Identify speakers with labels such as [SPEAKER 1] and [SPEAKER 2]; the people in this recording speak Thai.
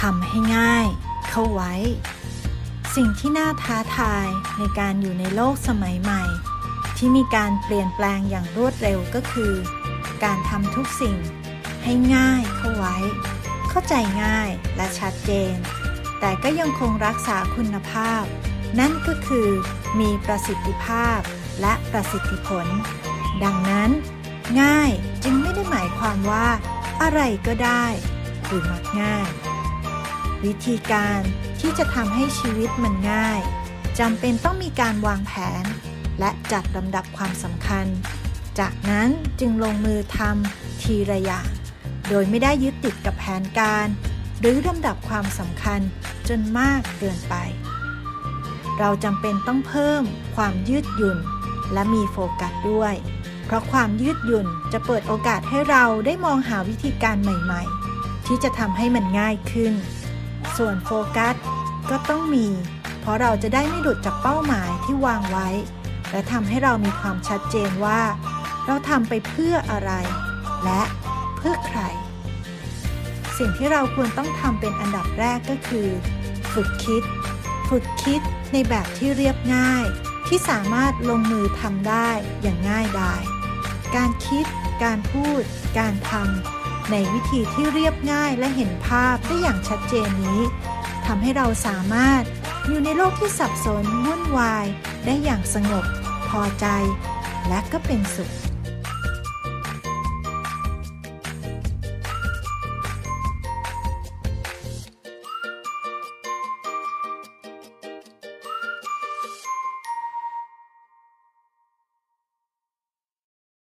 [SPEAKER 1] ทำให้ง่าย เข้าไว้ สิ่งที่น่าท้าทายในการอยู่ในโลกสมัยใหม่ ที่มีการเปลี่ยนแปลงอย่างรวดเร็วก็คือ การทำทุกสิ่งให้ง่ายเข้าไว้ เข้าใจง่ายและชัดเจน แต่ก็ยังคงรักษาคุณภาพ นั่นก็คือมีประสิทธิภาพและประสิทธิผล ดังนั้น ง่ายจึงไม่ได้หมายความว่า อะไรก็ได้ หรือมักง่าย วิธีการที่จะทำให้ชีวิตมันง่ายจำเป็นต้องมีการวางแผน และจัดลำดับความสำคัญ จากนั้นจึงลงมือทำทีละอย่างโดยไม่ได้ยึดติดกับแผนการ หรือลำดับความสำคัญจนมากเกินไป เราจำเป็นต้องเพิ่มความยืดหยุ่น และมีโฟกัสด้วย เพราะความยืดหยุ่นจะเปิดโอกาสให้เราได้มองหาวิธีการใหม่ ๆ ที่จะทำให้มันง่ายขึ้น ส่วนโฟกัสก็ต้องมี เพราะเราจะได้ไม่หลุดจากเป้าหมายที่วางไว้ และทำให้เรามีความชัดเจนว่า เราทำไปเพื่ออะไร และเพื่อใคร สิ่งที่เราควรต้องทำเป็นอันดับแรกก็คือ ฝึกคิด ฝึกคิดในแบบที่เรียบง่าย ที่สามารถลงมือทำได้อย่างง่ายดายการคิด การพูด การทำ ในวิธีที่เรียบง่ายและเห็นภาพได้อย่างชัดเจนนี้ทำให้เราสามารถอยู่ในโลกที่สับสนวุ่นวาย ได้อย่างสงบ พอใจ และก็เป็นสุข